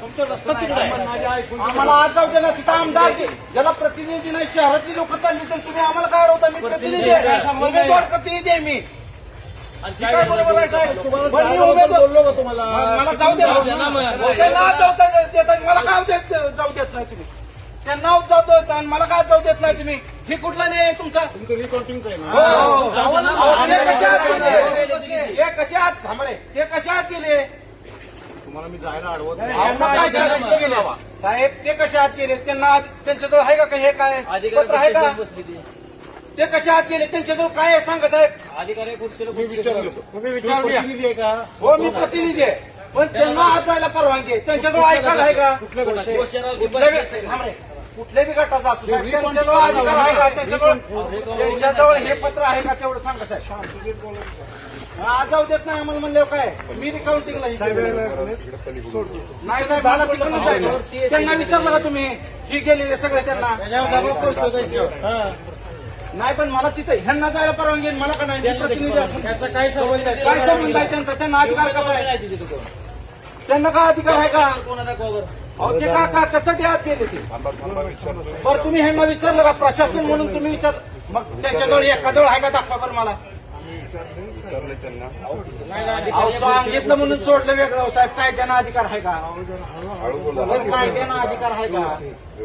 तुमचं रस्ता तिकडे आहे. आम्हाला आज जाऊ दे ना तिथं आमदार ज्याला प्रतिनिधी नाही शहरातली लोक चालली तर तुम्ही आम्हाला काय अडवता? मी प्रतिनिधी आहे. उमेदवार प्रतिनिधी आहे मी. हे काय बरोबर आहे साहेब? पण मी उमेदवार बोललो का तुम्हाला? मला जाऊ दे ना. दे- देत मला काय देत जाऊ देत नाही तुम्ही. त्यांना जाऊ देत आणि मला काय जाऊ देत नाही तुम्ही. हे कुठला नाही आहे तुमचा? हो, हो. ते कशा आत गेले? ते कशा आत थांबा रे. ते कशा आत गेले? तुम्हाला मी जायला अडवत नाही. साहेब ते कशा आत गेले त्यांना आज त्यांच्याजवळ आहे का काही हे काय पत्र आहे का ते कशा आत गेले त्यांच्याजवळ काय आहे सांगा साहेब मी विचारलं तुम्ही प्रतिनिधी आहे का हो मी प्रतिनिधी आहे पण त्यांना आज जायला परवानगी आहे त्यांच्याजवळ कार्ड आहे का कुठल्या गोष्टी कुठल्या बी- थांब रे. कुठल्या बी गटाचा असू साहेब त्यांच्याजवळ अधिकार आहे का? त्यांच्याजवळ त्यांच्याजवळ हे पत्र आहे का तेवढं सांगा साहेब. आज जाऊ देत नाही आम्हाला म्हणल्यावर काय? मी रिकाउंटिंगला. नाही साहेब मला तिकडून जायचं. त्यांना विचारलं का तुम्ही? ही गेलेले सगळे त्यांना. हा. नाही पण मला तिथे ह्यांना जायला परवानगी आहे, मला का नाही? प्रतिनिधी असून. काय संबंध आहे? काय संबंध आहे त्यांचा? त्यांना अधिकार कसा आहे? त्यांना काय अधिकार आहे का? अहो ते का का कशासाठी आत गेले ते? बरं तुम्ही ह्यांना विचारलं का? प्रशासन म्हणून तुम्ही विचार मग त्याच्याजवळ एखाजवळ आहे का दाखवा बरं मला? अहो सांगितलं म्हणून सोडलं वेगळं. अहो, साहेब कायद्यानं अधिकार आहे का? बरं, कायद्यानं अधिकार आहे का?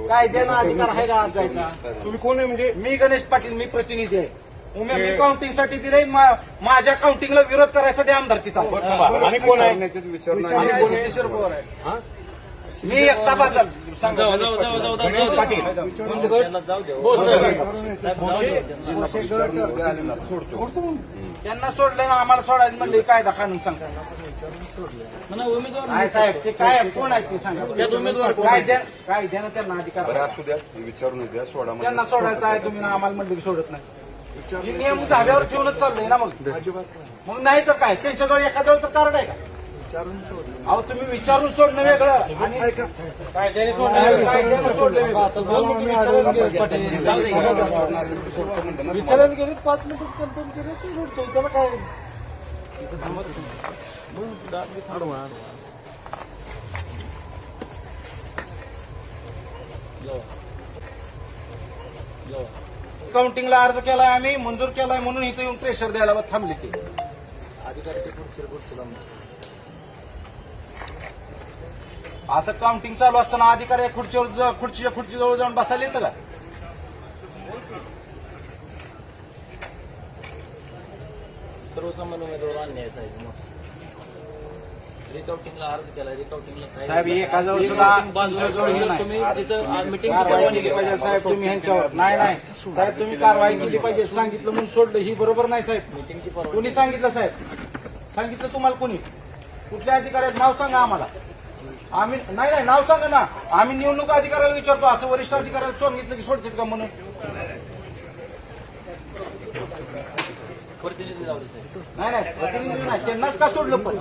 कायद्यानं अधिकार आहे का आज जायचा? तुम्ही कोण आहे म्हणजे? मी गणेश पाटील मी प्रतिनिधी आहे. उमे- मी काउंटिंगसाठी दिले माझ्या काउंटिंगला विरोध करायसाठी आमदार तिथं आहे. आणि कोण आहे? पवार आहे मी एकटा बाजार सांगा गणेश पाटील. त्यांना सोडलं ना आम्हाला सोडायचं म्हणले कायदा काढून साहेब ते काय कोण आहे ते सांगा कायद्या कायद्यानं त्यांना अधिकार आहे. असू द्या विचारून द्या सोडा. त्यांना सोडायचं आहे तुम्ही ना आम्हाला म्हणलं की सोडत नाही. हे नियम धाब्यावर ठेवूनच चाललंय ना मग. मग नाही तर काय त्यांच्याजवळ एखाद्यावर तर कार्ड आहे का? अहो तुम्ही विचारून सोडणं वेगळं. आणि कायद्याने कायद्यानं सोडलं वेगळं विचारायला गेले पाच मिनिटं कन्फर्म केलं की सोडतो त्याला काय? काउंटिंगला अर्ज केलाय आम्ही मंजूर केलाय म्हणून इथे येऊन प्रेशर द्यायला थांबली ती. असं काउंटिंग चालू असताना अधिकारी खुर्चीवर खुर्चीच्या खुर्चीजवळ जाऊन बसायला येतं का? सर्वसामान्य उमेदवार अन्याय साहेब रिकाउंटिंगला अर्ज केला रिकाउंटिंगला काय साहेब एकाजवळ सुद्धा तुमच्याजवळ हे नाही तुम्ही तिथं मीटिंग कारवाई केली पाहिजे साहेब तुम्ही ह्यांच्यावर. नाही नाही. साहेब तुम्ही कारवाई केली पाहिजे सांगितलं म्हणून सोडलं ही बरोबर नाही साहेब. मीटिंगची परवानगी कोणी सांगितलं साहेब? सांगितलं तुम्हाला कोणी? कुठल्या अधिकाऱ्यात नाव सांगा आम्हाला. आम्ही नाही नाही नाव सांगा ना. आम्ही निवडणूक अधिकाऱ्याला विचारतो असं वरिष्ठ अधिकाऱ्याला सांगितलं की सोडतात का म्हणून? नाही नाही प्रतिनिधी नाही त्यांनाच का सोडलं पण?